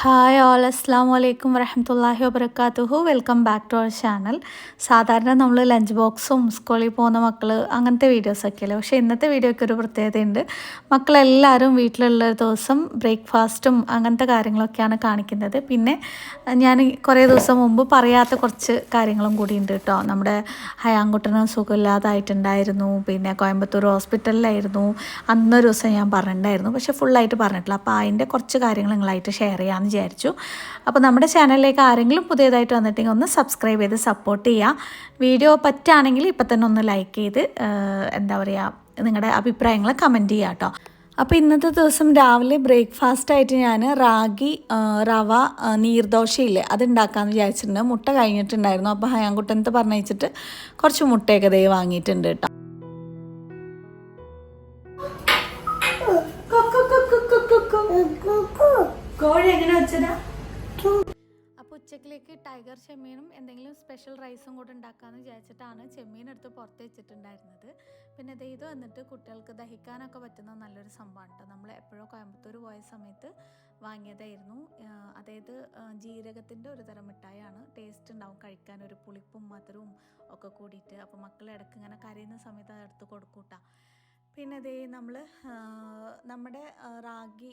Hi all അസ്സാം വലൈക്കും വരഹമത്തല്ലാഹി വബർക്കാത്തുഹു welcome back to our channel സാധാരണ നമ്മൾ ലഞ്ച് ബോക്സും സ്കൂളിൽ പോകുന്ന മക്കൾ അങ്ങനത്തെ വീഡിയോസൊക്കെ അല്ലേ പക്ഷേ ഇന്നത്തെ വീഡിയോയ്ക്ക് ഒരു പ്രത്യേകതയുണ്ട്. മക്കളെല്ലാവരും വീട്ടിലുള്ള ഒരു ദിവസം ബ്രേക്ക്ഫാസ്റ്റും അങ്ങനത്തെ കാര്യങ്ങളൊക്കെയാണ് കാണിക്കുന്നത്. പിന്നെ ഞാൻ കുറേ ദിവസം മുമ്പ് പറയാത്ത കുറച്ച് കാര്യങ്ങളും കൂടി ഉണ്ട് കേട്ടോ. നമ്മുടെ ഹയാങ്കുട്ടന് സുഖമില്ലാതായിട്ടുണ്ടായിരുന്നു. പിന്നെ കോയമ്പത്തൂർ ഹോസ്പിറ്റലിലായിരുന്നു അന്നൊരു ദിവസം ഞാൻ പറഞ്ഞിട്ടുണ്ടായിരുന്നു. പക്ഷേ ഫുള്ളായിട്ട് പറഞ്ഞിട്ടില്ല. അപ്പോൾ അതിന്റെ കുറച്ച് കാര്യങ്ങൾ നിങ്ങളായിട്ട് ഷെയർ ചെയ്യാമെന്ന് വിചാരിച്ചു. അപ്പോൾ നമ്മുടെ ചാനലിലേക്ക് ആരെങ്കിലും പുതിയതായിട്ട് വന്നിട്ടെങ്കിൽ ഒന്ന് സബ്സ്ക്രൈബ് ചെയ്ത് സപ്പോർട്ട് ചെയ്യുക. വീഡിയോ പറ്റുകയാണെങ്കിൽ ഇപ്പം തന്നെ ഒന്ന് ലൈക്ക് ചെയ്ത് എന്താ പറയുക നിങ്ങളുടെ അഭിപ്രായങ്ങൾ കമന്റ് ചെയ്യുക കേട്ടോ. അപ്പോൾ ഇന്നത്തെ ദിവസം രാവിലെ ബ്രേക്ക്ഫാസ്റ്റ് ആയിട്ട് ഞാൻ റാഗി റവ നീർദോശയില്ലേ അത് ഉണ്ടാക്കാമെന്ന് വിചാരിച്ചിട്ടുണ്ട്. മുട്ട കഴിഞ്ഞിട്ടുണ്ടായിരുന്നു. അപ്പോൾ ഹയാൻകുട്ടനത്ത് പറഞ്ഞയച്ചിട്ട് കുറച്ച് മുട്ടയൊക്കെ ദേ വാങ്ങിയിട്ടുണ്ട് കേട്ടോ. എങ്ങനെ വെച്ചതാ? അപ്പോൾ ഉച്ചക്കിലേക്ക് ടൈഗർ ചെമ്മീനും എന്തെങ്കിലും സ്പെഷ്യൽ റൈസും കൂടെ ഉണ്ടാക്കാമെന്ന് വിചാരിച്ചിട്ടാണ് ചെമ്മീൻ എടുത്ത് പുറത്ത് വെച്ചിട്ടുണ്ടായിരുന്നത്. പിന്നെ ദേ ഇത് വന്നിട്ട് കുട്ടികൾക്ക് ദഹിക്കാനൊക്കെ പറ്റുന്ന നല്ലൊരു സംഭവമാണ് കേട്ടോ നമ്മൾ എപ്പോഴോ കോയമ്പത്തൂർ പോയ സമയത്ത് വാങ്ങിയതായിരുന്നു. അതായത് ജീരകത്തിന്റെ ഒരു തരം മിഠായിയാണ്. ടേസ്റ്റ് ഉണ്ടാവും കഴിക്കാൻ. ഒരു പുളിപ്പും മധുരവും ഒക്കെ കൂടിയിട്ട്. അപ്പോൾ മക്കൾ ഇടയ്ക്ക് ഇങ്ങനെ കരയുന്ന സമയത്ത് അതെടുത്ത് കൊടുക്കൂട്ടാ. പിന്നെ ദേ നമ്മൾ നമ്മുടെ റാഗി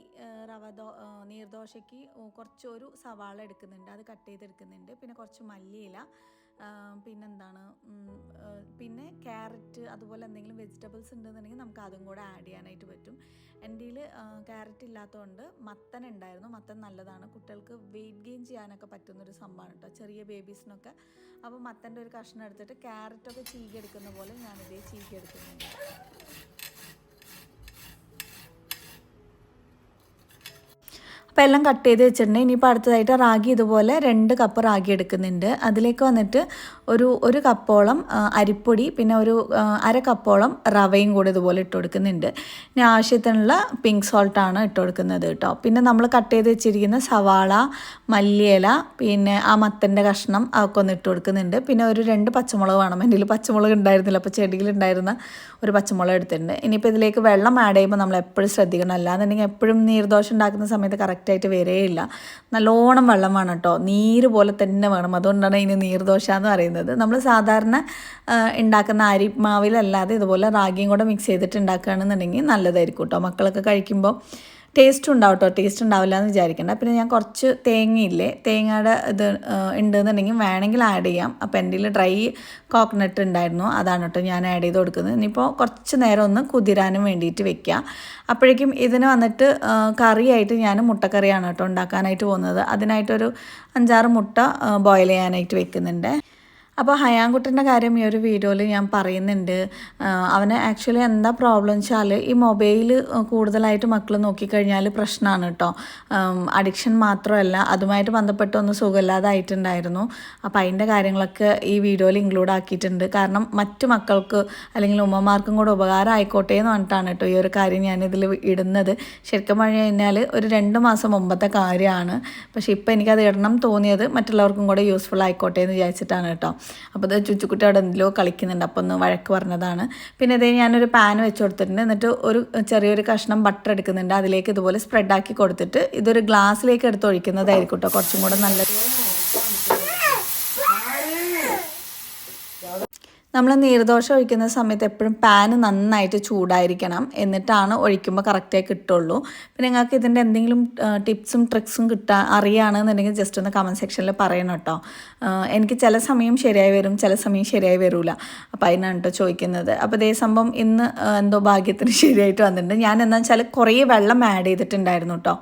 റവ ദോ നീർദോശയ്ക്ക് കുറച്ച് ഒരു സവാള എടുക്കുന്നുണ്ട്. അത് കട്ട് ചെയ്തെടുക്കുന്നുണ്ട്. പിന്നെ കുറച്ച് മല്ലിയില പിന്നെന്താണ് പിന്നെ ക്യാരറ്റ് അതുപോലെ എന്തെങ്കിലും വെജിറ്റബിൾസ് ഉണ്ടെന്നുണ്ടെങ്കിൽ നമുക്ക് അതും കൂടെ ആഡ് ചെയ്യാനായിട്ട് പറ്റും. എന്റെ ക്യാരറ്റ് ഇല്ലാത്തതുകൊണ്ട് മത്തൻ ഉണ്ടായിരുന്നു. മത്തൻ നല്ലതാണ്. കുട്ടികൾക്ക് വെയിറ്റ് ഗെയിൻ ചെയ്യാനൊക്കെ പറ്റുന്നൊരു സംഭവമാണ് കേട്ടോ. ചെറിയ ബേബീസിനൊക്കെ. അപ്പോൾ മത്തന്റെ ഒരു കഷ്ണം എടുത്തിട്ട് ക്യാരറ്റൊക്കെ ചീകി എടുക്കുന്ന പോലെ ഞാനിതേ ചീകി അപ്പോൾ എല്ലാം കട്ട് ചെയ്ത് വെച്ചിട്ടുണ്ട്. ഇനിയിപ്പോൾ അടുത്തതായിട്ട് റാഗി ഇതുപോലെ രണ്ട് കപ്പ് റാഗി എടുക്കുന്നുണ്ട്. അതിലേക്ക് വന്നിട്ട് ഒരു ഒരു കപ്പോളം അരിപ്പൊടി പിന്നെ ഒരു അര കപ്പോളം റവയും കൂടി ഇതുപോലെ ഇട്ട് കൊടുക്കുന്നുണ്ട്. ഇനി ആവശ്യത്തിനുള്ള പിങ്ക് സോൾട്ടാണ് ഇട്ട് കൊടുക്കുന്നത് കേട്ടോ. പിന്നെ നമ്മൾ കട്ട് ചെയ്ത് വെച്ചിരിക്കുന്ന സവാള മല്ലിയില പിന്നെ ആ മത്തന്റെ കഷ്ണം അതൊക്കെ ഒന്ന് ഇട്ട് കൊടുക്കുന്നുണ്ട്. പിന്നെ ഒരു രണ്ട് പച്ചമുളക് വേണം. എന്റെ പച്ചമുളക് ഉണ്ടായിരുന്നില്ല. അപ്പോൾ ചെടിയിലുണ്ടായിരുന്ന ഒരു പച്ചമുളക് എടുത്തിട്ടുണ്ട്. ഇനിയിപ്പോൾ ഇതിലേക്ക് വെള്ളം ആഡ് ചെയ്യുമ്പോൾ നമ്മൾ എപ്പോഴും ശ്രദ്ധിക്കണം. അല്ലാന്നുണ്ടെങ്കിൽ എപ്പോഴും നീർദോഷം ഉണ്ടാക്കുന്ന സമയത്ത് കറക്റ്റായിട്ട് വരേയില്ല. നല്ലോണം വെള്ളം വേണം കേട്ടോ. നീര് പോലെ തന്നെ വേണം. അതുകൊണ്ടാണ് ഇനി നീർദോശ എന്ന് പറയുന്നത്. നമ്മൾ സാധാരണ ഉണ്ടാക്കുന്ന അരിമാവിലല്ലാതെ ഇതുപോലെ റാഗിയും കൂടെ മിക്സ് ചെയ്തിട്ട് ഉണ്ടാക്കുകയാണെന്നുണ്ടെങ്കിൽ നല്ലതായിരിക്കും കേട്ടോ മക്കളൊക്കെ കഴിക്കുമ്പോൾ ടേസ്റ്റ് ഉണ്ടാവും കേട്ടോ ടേസ്റ്റ് ഉണ്ടാവില്ല എന്ന് വിചാരിക്കേണ്ട. പിന്നെ ഞാൻ കുറച്ച് തേങ്ങയില്ലേ തേങ്ങയുടെ ഇത് ഉണ്ടെന്നുണ്ടെങ്കിൽ വേണമെങ്കിൽ ആഡ് ചെയ്യാം. അപ്പോൾ എന്റെ ഡ്രൈ കോക്കനട്ട് ഉണ്ടായിരുന്നു അതാണ് കേട്ടോ ഞാൻ ആഡ് ചെയ്ത് കൊടുക്കുന്നത്. ഇനിയിപ്പോൾ കുറച്ച് നേരം ഒന്ന് കുതിരാനും വേണ്ടിയിട്ട് വെക്കുക അപ്പോഴേക്കും ഇതിന് വന്നിട്ട് കറിയായിട്ട് ഞാൻ മുട്ടക്കറിയാണ് കേട്ടോ ഉണ്ടാക്കാനായിട്ട് പോകുന്നത്. അതിനായിട്ടൊരു അഞ്ചാറ് മുട്ട ബോയിൽ ചെയ്യാനായിട്ട് വെക്കുന്നുണ്ട്. അപ്പോൾ ഹയാൻകുട്ടന്റെ കാര്യം ഈ ഒരു വീഡിയോയിൽ ഞാൻ പറയുന്നുണ്ട്. അവന് ആക്ച്വലി എന്താ പ്രോബ്ലം വെച്ചാൽ ഈ മൊബൈൽ കൂടുതലായിട്ട് മക്കൾ നോക്കിക്കഴിഞ്ഞാൽ പ്രശ്നമാണ് കേട്ടോ അഡിക്ഷൻ മാത്രമല്ല അതുമായിട്ട് ബന്ധപ്പെട്ട് ഒന്ന് സുഖമില്ലാതായിട്ടുണ്ടായിരുന്നു. അപ്പോൾ അതിന്റെ കാര്യങ്ങളൊക്കെ ഈ വീഡിയോയിൽ ഇൻക്ലൂഡ് ആക്കിയിട്ടുണ്ട്. കാരണം മറ്റു മക്കൾക്ക് അല്ലെങ്കിൽ ഉമ്മമാർക്കും കൂടെ ഉപകാരം ആയിക്കോട്ടെ എന്ന് പറഞ്ഞിട്ടാണ് കേട്ടോ ഈ ഒരു കാര്യം ഞാനിതിൽ ഇടുന്നത്. ശരിക്കും പറഞ്ഞു കഴിഞ്ഞാൽ ഒരു രണ്ട് മാസം മുമ്പത്തെ കാര്യമാണ്. പക്ഷേ ഇപ്പോൾ എനിക്കത് ഇടണം തോന്നിയത് മറ്റുള്ളവർക്കും കൂടെ യൂസ്ഫുൾ ആയിക്കോട്ടെ എന്ന് വിചാരിച്ചിട്ടാണ് കേട്ടോ അപ്പോൾ ഇത് ചുച്ചുക്കുട്ടി അവിടെ എന്തെങ്കിലും കളിക്കുന്നുണ്ട്. അപ്പോൾ ഒന്ന് വഴക്ക് പറഞ്ഞതാണ്. പിന്നെ ഇതേ ഞാനൊരു പാൻ വെച്ച് കൊടുത്തിട്ടുണ്ട്. എന്നിട്ട് ഒരു ചെറിയൊരു കഷ്ണം ബട്ടർ എടുക്കുന്നുണ്ട്. അതിലേക്ക് ഇതുപോലെ സ്പ്രെഡാക്കി കൊടുത്തിട്ട് ഇതൊരു ഗ്ലാസ്സിലേക്ക് എടുത്ത് ഒഴിക്കുന്നതായിരിക്കും കേട്ടോ കുറച്ചും കൂടെ നല്ലത്. നമ്മൾ നീർദോശ ഒഴിക്കുന്ന സമയത്ത് എപ്പോഴും പാൻ നന്നായിട്ട് ചൂടായിരിക്കണം. എന്നിട്ടാണ് ഒഴിക്കുമ്പോൾ കറക്റ്റായി കിട്ടുള്ളൂ. പിന്നെ നിങ്ങൾക്ക് ഇതിന്റെ എന്തെങ്കിലും ടിപ്സും ട്രിക്സും കിട്ടാൻ അറിയുകയാണെന്നുണ്ടെങ്കിൽ ജസ്റ്റ് ഒന്ന് കമന്റ് സെക്ഷനിൽ പറയണം കേട്ടോ. എനിക്ക് ചില സമയം ശരിയായി വരും ചില സമയം ശരിയായി വരില്ല അപ്പോൾ അതിനാണ് കേട്ടോ ചോദിക്കുന്നത്. അപ്പോൾ ഇതേ സംഭവം ഇന്ന് എന്തോ ഭാഗ്യത്തിന് ശരിയായിട്ട് വന്നിട്ടുണ്ട്. ഞാൻ എന്താ വെച്ചാൽ കുറേ വെള്ളം ആഡ് ചെയ്തിട്ടുണ്ടായിരുന്നു കേട്ടോ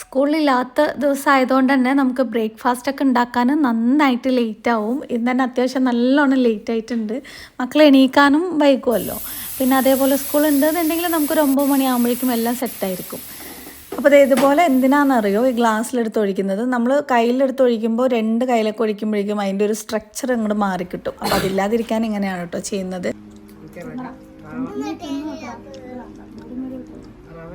സ്കൂളിലില്ലാത്ത ദിവസം ആയതുകൊണ്ട് തന്നെ നമുക്ക് ബ്രേക്ക്ഫാസ്റ്റ് ഒക്കെ ഉണ്ടാക്കാൻ നന്നായിട്ട് ലേറ്റ് ആവും. ഇന്ന് തന്നെ അത്യാവശ്യം നല്ലോണം ലേറ്റ് ആയിട്ടുണ്ട്. മക്കൾ എണീക്കാനും വൈകുമല്ലോ പിന്നെ അതേപോലെ സ്കൂൾ ഉണ്ടെന്നുണ്ടെങ്കിൽ നമുക്കൊരു ഒമ്പത് മണിയാകുമ്പോഴേക്കും എല്ലാം സെറ്റായിരിക്കും അപ്പോൾ ദേ ഇതുപോലെ എന്തിനാണെന്നറിയോ? ഈ ഗ്ലാസ്സിലെടുത്ത് ഒഴിക്കുന്നത്. നമ്മൾ കയ്യിലെടുത്ത് ഒഴിക്കുമ്പോൾ രണ്ട് കയ്യിലൊക്കെ ഒഴിക്കുമ്പോഴേക്കും അതിന്റെ ഒരു സ്ട്രക്ചർ അങ്ങോട്ട് മാറിക്കിട്ടും. അപ്പോൾ അതില്ലാതിരിക്കാൻ ഇങ്ങനെയാണ് കേട്ടോ ചെയ്യുന്നത്. റവ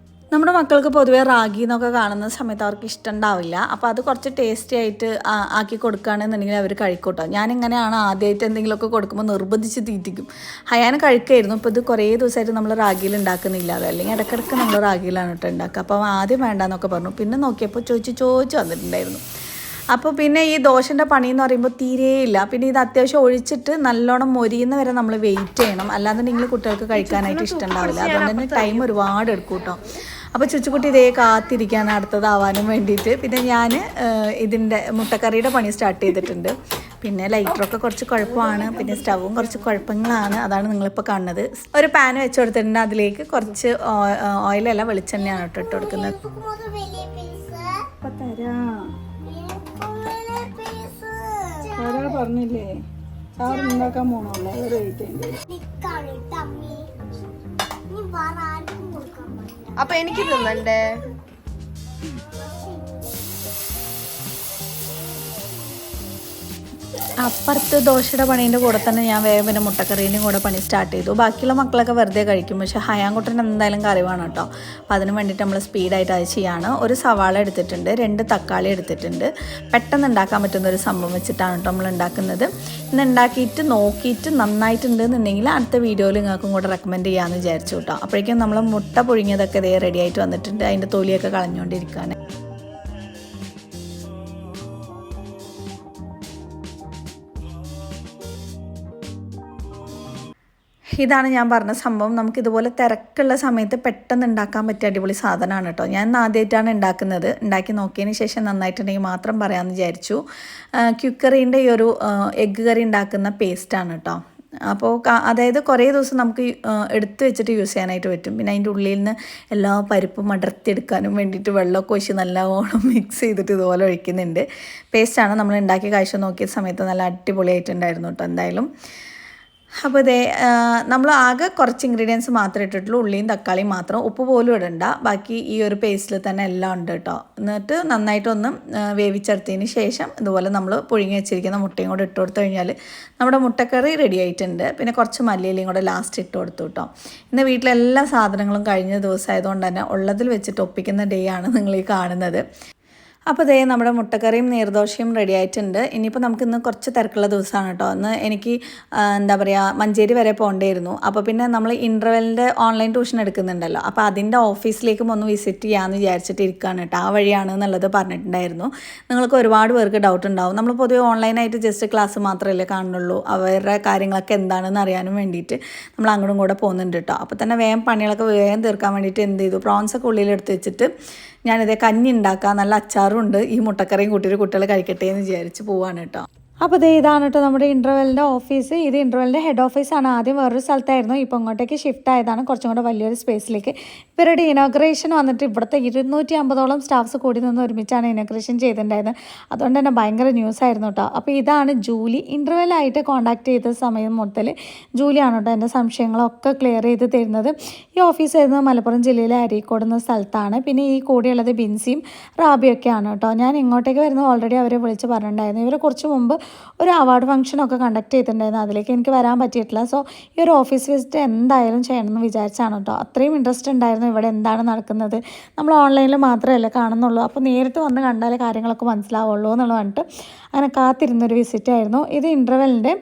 നമ്മുടെ മക്കൾക്ക് പൊതുവേ റാഗി എന്നൊക്കെ കാണുന്ന സമയത്ത് അവർക്ക് ഇഷ്ടമുണ്ടാവില്ല അപ്പോൾ അത് കുറച്ച് ടേസ്റ്റി ആയിട്ട് ആക്കി കൊടുക്കുകയാണെന്നുണ്ടെങ്കിൽ അവർ കഴിക്കൂട്ടോ. ഞാനിങ്ങനെയാണ് ആദ്യമായിട്ട് എന്തെങ്കിലുമൊക്കെ കൊടുക്കുമ്പോൾ നിർബന്ധിച്ച് തീറ്റിക്കും. ഹയാന കഴിക്കായിരുന്നു. ഇപ്പോൾ ഇത് കുറേ ദിവസമായിട്ട് നമ്മൾ റാഗിയിൽ ഉണ്ടാക്കുന്നില്ല അത്. അല്ലെങ്കിൽ ഇടയ്ക്കിടയ്ക്ക് നമ്മൾ റാഗിയിലാണ് കേട്ടോ ഉണ്ടാക്കുക. അപ്പോൾ ആദ്യം വേണ്ടെന്നൊക്കെ പറഞ്ഞു. പിന്നെ നോക്കിയപ്പോൾ ചോദിച്ച് ചോദിച്ച് വന്നിട്ടുണ്ടായിരുന്നു. അപ്പോൾ പിന്നെ ഈ ദോശന്റെ പണി എന്ന് പറയുമ്പോൾ തീരെയില്ല പിന്നെ ഇത് അത്യാവശ്യം ഒഴിച്ചിട്ട് നല്ലോണം മൊരിയുന്ന വരെ നമ്മൾ വെയിറ്റ് ചെയ്യണം. അല്ലാന്നുണ്ടെങ്കിൽ കുട്ടികൾക്ക് കഴിക്കാനായിട്ട് ഇഷ്ടമുണ്ടാവില്ല അതുകൊണ്ട് തന്നെ ടൈം ഒരുപാട് എടുക്കും കേട്ടോ. അപ്പോൾ ചുച്ചുകുട്ടി ഇതേ കാത്തിരിക്കാൻ അടുത്തതാവാനും വേണ്ടിയിട്ട്. പിന്നെ ഞാൻ ഇതിന്റെ മുട്ടക്കറിയുടെ പണി സ്റ്റാർട്ട് ചെയ്തിട്ടുണ്ട്. പിന്നെ ലൈറ്ററൊക്കെ കുറച്ച് കുഴപ്പമാണ്. പിന്നെ സ്റ്റവും കുറച്ച് കുഴപ്പങ്ങളാണ്. അതാണ് നിങ്ങളിപ്പോൾ കാണുന്നത്. ഒരു പാൻ വെച്ച് കൊടുത്തിട്ടുണ്ട്. അതിലേക്ക് കുറച്ച് ഓയിലല്ല വെളിച്ചെണ്ണയാണ് കേട്ടോ ഇട്ട് കൊടുക്കുന്നത്. പറഞ്ഞില്ലേ ചാറ് ഉണ്ടാക്കാൻ പോണല്ലേ അപ്പൊ എനിക്ക് തിന്നണ്ടേ? അപ്പുറത്ത് ദോശയുടെ പണീന്റെ കൂടെ തന്നെ ഞാൻ വേഗം പിന്നെ മുട്ടക്കറീന്റെയും കൂടെ പണി സ്റ്റാർട്ട് ചെയ്തു. ബാക്കിയുള്ള മക്കളൊക്കെ വെറുതെ കഴിക്കും. പക്ഷെ ഹയാൻകുട്ടൻ എന്തായാലും കറി വേണം കേട്ടോ. അപ്പോൾ അതിന് വേണ്ടിയിട്ട് നമ്മൾ സ്പീഡായിട്ട് അത് ചെയ്യാണ്. ഒരു സവാള എടുത്തിട്ടുണ്ട്. രണ്ട് തക്കാളി എടുത്തിട്ടുണ്ട്. പെട്ടെന്ന് ഉണ്ടാക്കാൻ പറ്റുന്ന ഒരു സംഭവം വെച്ചിട്ടാണ് കേട്ടോ നമ്മൾ ഉണ്ടാക്കുന്നത്. ഇന്ന് ഉണ്ടാക്കിയിട്ട് നോക്കിയിട്ട് നന്നായിട്ടുണ്ട് എന്നുണ്ടെങ്കിൽ അടുത്ത വീഡിയോയിൽ നിങ്ങൾക്കും കൂടെ റെക്കമെൻഡ് ചെയ്യാമെന്ന് വിചാരിച്ചു കേട്ടോ. അപ്പോഴേക്കും നമ്മൾ മുട്ട പുഴുങ്ങിയതൊക്കെ ഇതേ റെഡി ആയിട്ട് വന്നിട്ടുണ്ട്. അതിന്റെ തൊലിയൊക്കെ കളഞ്ഞുകൊണ്ടിരിക്കുകയാണ്. ഇതാണ് ഞാൻ പറഞ്ഞ സംഭവം. നമുക്ക് ഇതുപോലെ തിരക്കുള്ള സമയത്ത് പെട്ടെന്ന് ഉണ്ടാക്കാൻ പറ്റിയ അടിപൊളി സാധനമാണ് കേട്ടോ. ഞാൻ ആദ്യമായിട്ടാണ് ഉണ്ടാക്കുന്നത്. ഉണ്ടാക്കി നോക്കിയതിന് ശേഷം നന്നായിട്ടുണ്ടെങ്കിൽ മാത്രം പറയാമെന്ന് വിചാരിച്ചു. ക്യുക്കറിന്റെ ഈ ഒരു എഗ്ഗ് കറി ഉണ്ടാക്കുന്ന പേസ്റ്റാണ് കേട്ടോ. അപ്പോൾ അതായത് കുറേ ദിവസം നമുക്ക് എടുത്ത് വെച്ചിട്ട് യൂസ് ചെയ്യാനായിട്ട് പറ്റും. പിന്നെ അതിന്റെ ഉള്ളിൽ നിന്ന് എല്ലാ പരിപ്പും അടർത്തിയെടുക്കാനും വേണ്ടിയിട്ട് വെള്ളമൊക്കെ ഒഴിച്ച് നല്ലവണ്ണം മിക്സ് ചെയ്തിട്ട് ഇതുപോലെ ഒഴിക്കുന്നുണ്ട്. പേസ്റ്റാണ് നമ്മൾ ഉണ്ടാക്കി കാഴ്ച നോക്കിയ സമയത്ത് നല്ല അടിപൊളിയായിട്ടുണ്ടായിരുന്നു കേട്ടോ എന്തായാലും. അപ്പോൾ ഇതേ നമ്മൾ ആകെ കുറച്ച് ഇൻഗ്രീഡിയൻസ് മാത്രമേ ഇട്ടിട്ടുള്ളൂ. ഉള്ളിയും തക്കാളിയും മാത്രം. ഉപ്പ് പോലും ഇടണ്ട. ബാക്കി ഈ ഒരു പേസ്റ്റിൽ തന്നെ എല്ലാം ഉണ്ട് കേട്ടോ എന്നിട്ട് നന്നായിട്ടൊന്ന് വേവിച്ചെടുത്തതിന് ശേഷം ഇതുപോലെ നമ്മൾ പുഴുങ്ങി വെച്ചിരിക്കുന്ന മുട്ടയും കൂടെ ഇട്ട് കൊടുത്തു കഴിഞ്ഞാൽ നമ്മുടെ മുട്ടക്കറി റെഡി ആയിട്ടുണ്ട്. പിന്നെ കുറച്ച് മല്ലിയിലയും കൂടെ ലാസ്റ്റ് ഇട്ട് കൊടുത്തു കേട്ടോ ഇന്ന് വീട്ടിലെല്ലാ സാധനങ്ങളും കഴിഞ്ഞ ദിവസമായതുകൊണ്ട് തന്നെ ഉള്ളതിൽ വെച്ചിട്ട് ഒപ്പിക്കുന്ന ഡേ ആണ് നിങ്ങൾ ഈ കാണുന്നത്. അപ്പോൾ ദേ നമ്മുടെ മുട്ടക്കറിയും നീർദോശയും റെഡി ആയിട്ടുണ്ട്. ഇനിയിപ്പോൾ നമുക്ക് ഇന്ന് കുറച്ച് തിരക്കുള്ള ദിവസമാണ് കേട്ടോ. ഇന്ന് എനിക്ക് എന്താ പറയുക മഞ്ചേരി വരെ പോകേണ്ടിയിരുന്നു. അപ്പോൾ പിന്നെ നമ്മൾ ഇന്റർവെലിന്റെ ഓൺലൈൻ ട്യൂഷൻ എടുക്കുന്നുണ്ടല്ലോ. അപ്പോൾ അതിന്റെ ഓഫീസിലേക്കും ഒന്ന് വിസിറ്റ് ചെയ്യാമെന്ന് വിചാരിച്ചിട്ട് ഇരിക്കുകയാണ് കേട്ടോ. ആ വഴിയാണ് എന്നുള്ളത് പറഞ്ഞിട്ടുണ്ടായിരുന്നു. നിങ്ങൾക്ക് ഒരുപാട് പേർക്ക് ഡൗട്ട് ഉണ്ടാവും. നമ്മൾ പൊതുവെ ഓൺലൈനായിട്ട് ജസ്റ്റ് ക്ലാസ് മാത്രമല്ലേ കാണുള്ളൂ അവരുടെ കാര്യങ്ങളൊക്കെ എന്താണെന്ന് അറിയാനും വേണ്ടിയിട്ട് നമ്മൾ അങ്ങോട്ടും കൂടെ പോകുന്നുണ്ട് കേട്ടോ. അപ്പോൾ തന്നെ വേഗം പണികളൊക്കെ വേഗം തീർക്കാൻ വേണ്ടിയിട്ട് എന്ത് ചെയ്തു? പ്രോൺസൊക്കെ ഉള്ളിലെടുത്ത് വെച്ചിട്ട് ഞാനിതേ കഞ്ഞി ഉണ്ടാക്കാം നല്ല അച്ചാറും ഉണ്ട് ഈ മുട്ടക്കറിയും കൂട്ടിയിട്ട് കുട്ടികൾ കഴിക്കട്ടെ എന്ന് വിചാരിച്ച് പോവാണ് കേട്ടോ. അപ്പോൾ ഇത് ഇതാണ് കേട്ടോ നമ്മുടെ ഇന്റർവെലിന്റെ ഓഫീസ് ഇത് ഇന്റർവെലിന്റെ ഹെഡ് ഓഫീസാണ് ആദ്യം വേറൊരു സ്ഥലത്തായിരുന്നു. ഇപ്പോൾ ഇങ്ങോട്ടേക്ക് ഷിഫ്റ്റ് ആയതാണ്. കുറച്ചും കൂടെ വലിയൊരു സ്പേസിലേക്ക് ഇവരുടെ ഇനോഗ്രേഷൻ വന്നിട്ട് ഇവിടുത്തെ ഇരുന്നൂറ്റി അമ്പതോളം സ്റ്റാഫ്സ് കൂടി നിന്ന് ഒരുമിച്ചാണ് ഇനോഗ്രേഷൻ ചെയ്തിട്ടുണ്ടായിരുന്നത്. അതുകൊണ്ട് തന്നെ ഭയങ്കര ന്യൂസ് ആയിരുന്നു കേട്ടോ അപ്പോൾ ഇതാണ് ജൂലി. ഇന്റർവെല്ലായിട്ട് കോൺടാക്ട് ചെയ്ത സമയം മുതൽ ജൂലിയാണ് കേട്ടോ എന്റെ സംശയങ്ങളൊക്കെ ക്ലിയർ ചെയ്ത് തരുന്നത്. ഈ ഓഫീസ് ആയിരുന്നു മലപ്പുറം ജില്ലയിലെ അരീക്കോട് എന്ന സ്ഥലത്താണ്. പിന്നെ ഈ കൂടെയുള്ളത് ബിൻസിയും റാബിയൊക്കെയാണ് കേട്ടോ ഞാൻ ഇങ്ങോട്ടേക്ക് വരുന്നത് ഓൾറെഡി അവരെ വിളിച്ച് പറഞ്ഞിട്ടുണ്ടായിരുന്നു. ഇവർ കുറച്ച് മുമ്പ് ഒരു അവാർഡ് ഫംഗ്ഷനൊക്കെ കണ്ടക്ട് ചെയ്തിട്ടുണ്ടായിരുന്നു. അതിലേക്ക് എനിക്ക് വരാൻ പറ്റിയിട്ടില്ല. സോ ഈ ഒരു ഓഫീസ് വിസിറ്റ് എന്തായാലും ചെയ്യണമെന്ന് വിചാരിച്ചാണ് കേട്ടോ അത്രയും ഇൻട്രസ്റ്റ് ഉണ്ടായിരുന്നു ഇവിടെ എന്താണ് നടക്കുന്നത്. നമ്മൾ ഓൺലൈനിൽ മാത്രമല്ല കാണുന്നുള്ളൂ. അപ്പോൾ നേരിട്ട് വന്ന് കണ്ടാലേ കാര്യങ്ങളൊക്കെ മനസ്സിലാവുള്ളൂ എന്നുള്ള പറഞ്ഞിട്ട് അങ്ങനെ കാത്തിരുന്നൊരു വിസിറ്റ് ആയിരുന്നു ഇത് ഇന്റർവെലിന്റെ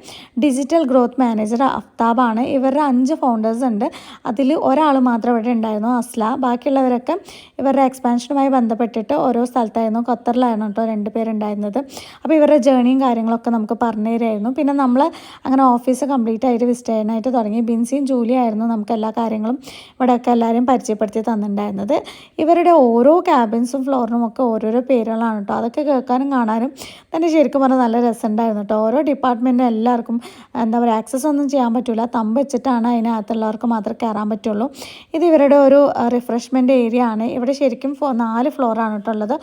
ഡിജിറ്റൽ ഗ്രോത്ത് മാനേജർ അഫ്താബാണ്. ഇവരുടെ അഞ്ച് ഫൗണ്ടേഴ്സ് ഉണ്ട്. അതിൽ ഒരാൾ മാത്രം ഇവിടെ ഉണ്ടായിരുന്നു അസ്ല. ബാക്കിയുള്ളവരൊക്കെ ഇവരുടെ എക്സ്പാൻഷനുമായി ബന്ധപ്പെട്ടിട്ട് ഓരോ സ്ഥലത്തായിരുന്നു. ഖത്തറിലായിരുന്നു കേട്ടോ രണ്ട് പേരുണ്ടായിരുന്നത്. അപ്പോൾ ഇവരുടെ ജേണിയും കാര്യങ്ങളൊക്കെ നമുക്ക് പറഞ്ഞു തരുമായിരുന്നു പിന്നെ നമ്മൾ അങ്ങനെ ഓഫീസ് കംപ്ലീറ്റ് ആയിട്ട് വിസിറ്റ് ചെയ്യാനായിട്ട് തുടങ്ങി. ബിൻസിയും ജൂലിയായിരുന്നു നമുക്ക് എല്ലാ കാര്യങ്ങളും ഇവിടെയൊക്കെ എല്ലാവരും പരിചയപ്പെടുത്തി തന്നിട്ടുണ്ടായിരുന്നത്. ഇവരുടെ ഓരോ ക്യാബിൻസും ഫ്ലോറിനും ഒക്കെ ഓരോരോ പേരുകളാണ് കേട്ടോ. അതൊക്കെ കേൾക്കാനും കാണാനും തന്നെ ശരിക്കും പറഞ്ഞാൽ നല്ല രസമുണ്ടായിരുന്നു കേട്ടോ ഓരോ ഡിപ്പാർട്ട്മെന്റിനും എല്ലാവർക്കും എന്താ പറയുക ആക്സസ് ഒന്നും ചെയ്യാൻ പറ്റില്ല തമ്പ് വെച്ചിട്ടാണ് അതിനകത്തുള്ളവർക്ക് മാത്രം കയറാൻ പറ്റുള്ളൂ. ഇത് ഇവരുടെ ഒരു റിഫ്രഷ്മെന്റ് ഏരിയ ആണ്. ഇവിടെ ശരിക്കും നാല് ഫ്ലോറാണ് കേട്ടോ ഉള്ളത്.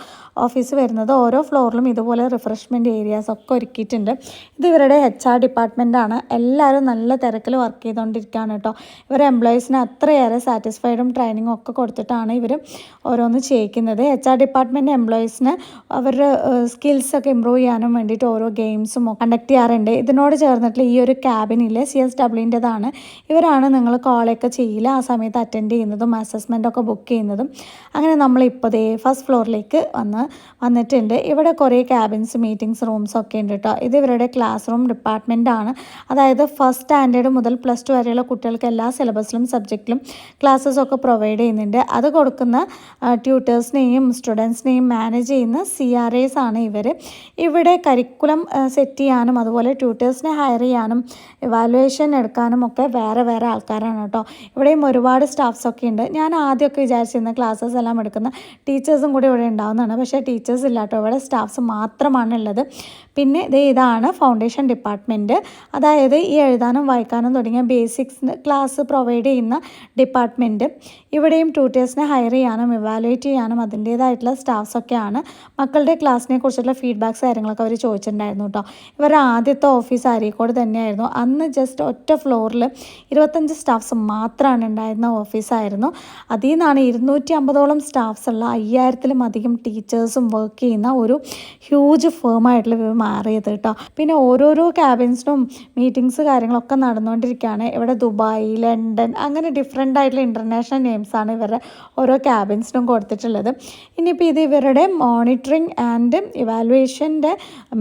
ഓഫീസ് വരുന്നത് ഓരോ ഫ്ലോറിലും ഇതുപോലെ റിഫ്രഷ്മെന്റ് ഏരിയാസ് ഒക്കെ ഒരുക്കിയിട്ടുണ്ട്. ഇത് ഇവരുടെ എച്ച് ആർ ഡിപ്പാർട്ട്മെന്റാണ് എല്ലാവരും നല്ല തിരക്കിൽ വർക്ക് ചെയ്തുകൊണ്ടിരിക്കുകയാണ് കേട്ടോ ഇവർ എംപ്ലോയീസിന് അത്രയേറെ സാറ്റിസ്ഫൈഡും ട്രെയിനിങ്ങും ഒക്കെ കൊടുത്തിട്ടാണ് ഇവർ ഓരോന്ന് ചെയ്യിക്കുന്നത്. എച്ച് ആർ ഡിപ്പാർട്ട്മെന്റ് എംപ്ലോയീസിന് അവരുടെ സ്കിൽസൊക്കെ ഇമ്പ്രൂവ് ചെയ്യാനും വേണ്ടിയിട്ട് ഓരോ ഗെയിംസും കണ്ടക്ട് ചെയ്യാറുണ്ട്. ഇതിനോട് ചേർന്നിട്ടുള്ള ഈ ഒരു ക്യാബിനിൽ സി എസ് ഡബ്ല്യുന്റെതാണ് ഇവരാണ് നിങ്ങൾ കോളൊക്കെ ചെയ്യില്ല ആ സമയത്ത് അറ്റൻഡ് ചെയ്യുന്നതും അസസ്മെന്റ് ഒക്കെ ബുക്ക് ചെയ്യുന്നതും. അങ്ങനെ നമ്മളിപ്പോൾ ദേ ഫസ്റ്റ് ഫ്ലോറിലേക്ക് വന്ന് വന്നിട്ടുണ്ട്. ഇവിടെ കുറേ ക്യാബിൻസ് മീറ്റിംഗ്സ് റൂംസ് ഒക്കെ ഉണ്ട് കേട്ടോ ഇത് ഇവരുടെ ക്ലാസ് റൂം ഡിപ്പാർട്ട്മെന്റ് ആണ്. അതായത് ഫസ്റ്റ് സ്റ്റാൻഡേർഡ് മുതൽ പ്ലസ് ടു വരെയുള്ള കുട്ടികൾക്ക് എല്ലാ സിലബസിലും സബ്ജക്റ്റിലും ക്ലാസ്സസ് ഒക്കെ പ്രൊവൈഡ് ചെയ്യുന്നുണ്ട്. അത് കൊടുക്കുന്ന ട്യൂട്ടേഴ്സിനെയും സ്റ്റുഡൻസിനെയും മാനേജ് ചെയ്യുന്ന സി ആർ എസ് ആണ് ഇവർ ഇവിടെ കരിക്കുലം സെറ്റ് ചെയ്യാനും അതുപോലെ ട്യൂട്ടേഴ്സിനെ ഹയർ ചെയ്യാനും ഇവാലുവേഷൻ എടുക്കാനും ഒക്കെ വേറെ വേറെ ആൾക്കാരാണ് കേട്ടോ. ഇവിടെയും ഒരുപാട് സ്റ്റാഫ്സൊക്കെ ഉണ്ട്. ഞാൻ ആദ്യമൊക്കെ വിചാരിച്ചിരുന്ന ക്ലാസ്സസ് എല്ലാം എടുക്കുന്ന ടീച്ചേഴ്സും കൂടി ഇവിടെ ഉണ്ടാവുന്നതാണ്. പക്ഷേ ടീച്ചേഴ്സ് ഇല്ല കേട്ടോ. ഇവിടെ സ്റ്റാഫ്സ് മാത്രമാണ് ഉള്ളത്. പിന്നെ ഇത് ഇതാണ് ഫൗണ്ടേഷൻ ഡിപ്പാർട്ട്മെന്റ് അതായത് ഈ എഴുതാനും വായിക്കാനും തുടങ്ങിയ ബേസിക്സ് ക്ലാസ് പ്രൊവൈഡ് ചെയ്യുന്ന ഡിപ്പാർട്ട്മെന്റ് ഇവിടെയും ട്യൂട്ടേഴ്സിനെ ഹയർ ചെയ്യാനും ഇവാലുവേറ്റ് ചെയ്യാനും അതിന്റേതായിട്ടുള്ള സ്റ്റാഫ്സൊക്കെയാണ് മക്കളുടെ ക്ലാസ്സിനെ കുറിച്ചുള്ള ഫീഡ്ബാക്ക്സ് കാര്യങ്ങളൊക്കെ അവർ ചോദിച്ചിട്ടുണ്ടായിരുന്നു കേട്ടോ. ഇവരുടെ ആദ്യത്തെ ഓഫീസ് അരീക്കോട് തന്നെയായിരുന്നു. അന്ന് ജസ്റ്റ് ഒറ്റ ഫ്ലോറിൽ ഇരുപത്തഞ്ച് സ്റ്റാഫ്സ് മാത്രമാണ് ഉണ്ടായിരുന്ന ഓഫീസായിരുന്നു അതിൽ നിന്നാണ് ഇരുന്നൂറ്റി അമ്പതോളം സ്റ്റാഫ്സ് ഉള്ള അയ്യായിരത്തിലും അധികം ടീച്ചേഴ്സും വർക്ക് ചെയ്യുന്ന ഒരു ഹ്യൂജ് ഫേമായിട്ടുള്ള ഇവർ മാറിയത് കേട്ടോ. പിന്നെ ഓരോരോ ക്യാബിൻസിനും മീറ്റിങ്സ് കാര്യങ്ങളൊക്കെ നടന്നുകൊണ്ടിരിക്കുകയാണ്. ഇവിടെ ദുബായ് ലണ്ടൻ അങ്ങനെ ഡിഫറെന്റ് ആയിട്ടുള്ള ഇന്റർനാഷണൽ നെയിംസാണ് ഇവരുടെ ഓരോ ക്യാബിൻസിനും കൊടുത്തിട്ടുള്ളത്. ഇനിയിപ്പോൾ ഇത് ഇവരുടെ മോണിറ്ററിങ് ആൻഡ് ഇവാലുവേഷന്റെ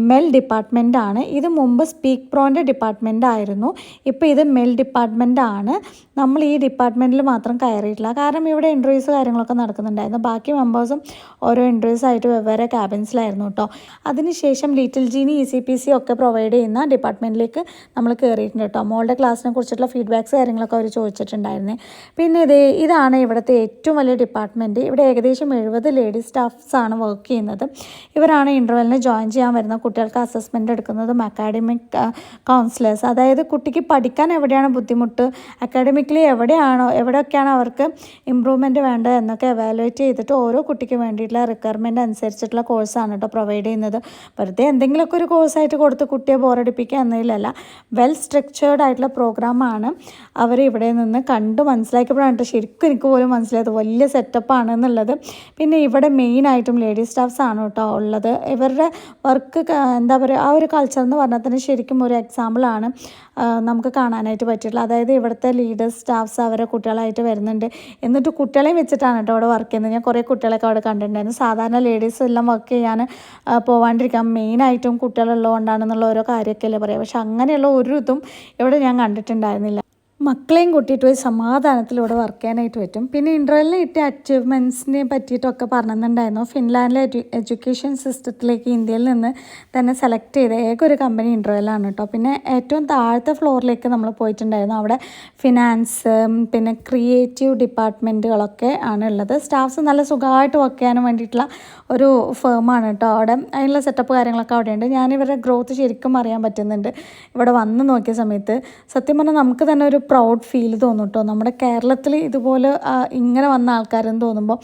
മെൽ ഡിപ്പാർട്ട്മെന്റ് ആണ് ഇത് മുമ്പ് സ്പീക്ക് പ്രോന്റെ ഡിപ്പാർട്ട്മെന്റ് ആയിരുന്നു ഇപ്പോൾ ഇത് മെൽ ഡിപ്പാർട്ട്മെന്റ് ആണ് നമ്മൾ ഈ ഡിപ്പാർട്ട്മെന്റിൽ മാത്രം കയറിയിട്ടില്ല. കാരണം ഇവിടെ ഇന്റർവ്യൂസ് കാര്യങ്ങളൊക്കെ നടക്കുന്നുണ്ടായിരുന്നു. ബാക്കി മെമ്പേഴ്സും ഓരോ ഇന്റർവ്യൂസ് ആയിട്ട് വെവ്വേറെ ക്യാബിൻസിലായിരുന്നു കേട്ടോ. അതിനുശേഷം little genie E C P C ഒക്കെ പ്രൊവൈഡ് ചെയ്യുന്ന ഡിപ്പാർട്ട്മെന്റിലേക്ക് നമ്മൾ കയറിയിട്ടുണ്ട് കേട്ടോ. മോളുടെ ക്ലാസ്സിനെ കുറിച്ചിട്ടുള്ള ഫീഡ്ബാക്ക്സ് കാര്യങ്ങളൊക്കെ അവർ ചോദിച്ചിട്ടുണ്ടായിരുന്നേ. പിന്നെ ഇത് ഇതാണ് ഇവിടുത്തെ ഏറ്റവും വലിയ ഡിപ്പാർട്ട്മെന്റ് ഇവിടെ ഏകദേശം എഴുപത് ലേഡി സ്റ്റാഫ്സാണ് വർക്ക് ചെയ്യുന്നത്. ഇവരാണ് ഇന്റർവെല്ലിന് ജോയിൻ ചെയ്യാൻ വരുന്ന കുട്ടികൾക്ക് അസസ്മെന്റ് എടുക്കുന്നതും അക്കാഡമിക് കൗൺസിലേഴ്സ് അതായത് കുട്ടിക്ക് പഠിക്കാൻ എവിടെയാണ് ബുദ്ധിമുട്ട്? അക്കാഡമിക്കലി എവിടെയാണോ എവിടെയൊക്കെയാണ് അവർക്ക് ഇമ്പ്രൂവ്മെന്റ് വേണ്ടത് എന്നൊക്കെ എവാലുവേറ്റ് ചെയ്തിട്ട് ഓരോ കുട്ടിക്ക് വേണ്ടിയിട്ടുള്ള റിക്വയർമെന്റ് അനുസരിച്ചിട്ടുള്ള കോഴ്സാണ് കേട്ടോ പ്രൊവൈഡ് ചെയ്യുന്നത്. വെറുതെ എന്തെങ്കിലുമൊക്കെ ഒരു കോഴ്സായിട്ട് കൊടുത്ത് കുട്ടിയെ ബോറടിപ്പിക്കുക എന്നതിലല്ല വെൽ സ്ട്രക്ചേർഡ് ആയിട്ടുള്ള പ്രോഗ്രാമാണ് അവർ ഇവിടെ നിന്ന് കണ്ട് മനസ്സിലാക്കിയപ്പോഴാണ് ശരിക്കും എനിക്ക് പോലും മനസ്സിലായത്. വലിയ സെറ്റപ്പാണ് എന്നുള്ളത്. പിന്നെ ഇവിടെ മെയിനായിട്ടും ലേഡീസ് സ്റ്റാഫ്സ് ആണ് കേട്ടോ ഉള്ളത്. ഇവരുടെ വർക്ക് എന്താ പറയുക ആ ഒരു കൾച്ചർ എന്ന് പറഞ്ഞാൽ തന്നെ ശരിക്കും ഒരു എക്സാമ്പിളാണ് നമുക്ക് കാണാനായിട്ട് പറ്റിയിട്ടുള്ളത്. അതായത് ഇവിടുത്തെ ലീഡേഴ്സ് സ്റ്റാഫ്സ് അവരെ കുട്ടികളായിട്ട് വരുന്നുണ്ട്. എന്നിട്ട് കുട്ടികളെയും വെച്ചിട്ടാണ് കേട്ടോ അവിടെ വർക്ക് ചെയ്യുന്നത്. ഞാൻ കുറേ കുട്ടികളൊക്കെ അവിടെ കണ്ടിട്ടുണ്ടായിരുന്നു. സാധാരണ ലേഡീസ് എല്ലാം വർക്ക് ചെയ്യാൻ പോവാണ്ടിരിക്കാം. മെയിനായിട്ടും കുട്ടികളുള്ളതുകൊണ്ടാണെന്നുള്ള ഓരോ കാര്യമൊക്കെ അല്ലേ പറയുക. പക്ഷെ അങ്ങനെയുള്ള ഒരു ഇതും ഇവിടെ ഞാൻ കണ്ടിട്ടുണ്ടായിരുന്നില്ല. മക്കളെയും കൂട്ടിയിട്ട് പോയി സമാധാനത്തിലൂടെ വർക്ക് ചെയ്യാനായിട്ട് പറ്റും. പിന്നെ ഇന്റർവെല്ലിൽ കിട്ടിയ അച്ചീവ്മെന്റ്സിനെ പറ്റിയിട്ടൊക്കെ പറഞ്ഞിട്ടുണ്ടായിരുന്നു. ഫിൻലാൻഡിലെ എഡ്യു എഡ്യൂക്കേഷൻ സിസ്റ്റത്തിലേക്ക് ഇന്ത്യയിൽ നിന്ന് തന്നെ സെലക്ട് ചെയ്ത ഏക ഒരു കമ്പനി ഇന്റർവെല്ലാണ് കേട്ടോ പിന്നെ ഏറ്റവും താഴത്തെ ഫ്ലോറിലേക്ക് നമ്മൾ പോയിട്ടുണ്ടായിരുന്നു. അവിടെ ഫിനാൻസ് പിന്നെ ക്രിയേറ്റീവ് ഡിപ്പാർട്ട്മെന്റുകളൊക്കെ ആണ് ഉള്ളത്. സ്റ്റാഫ്സ് നല്ല സുഖമായിട്ട് വർക്ക് ചെയ്യാനും വേണ്ടിയിട്ടുള്ള ഒരു ഫേമാണ് കേട്ടോ അവിടെ അതിനുള്ള സെറ്റപ്പ് കാര്യങ്ങളൊക്കെ അവിടെയുണ്ട്. ഞാൻ ഗ്രോത്ത് ശരിക്കും അറിയാൻ പറ്റുന്നുണ്ട്. ഇവിടെ വന്ന് നോക്കിയ സമയത്ത് സത്യം പറഞ്ഞാൽ നമുക്ക് തന്നെ ഒരു പ്രൗഡ് ഫീൽ തോന്നും കേട്ടോ നമ്മുടെ കേരളത്തിൽ ഇതുപോലെ ഇങ്ങനെ വന്ന ആൾക്കാരെന്ന് തോന്നുമ്പോൾ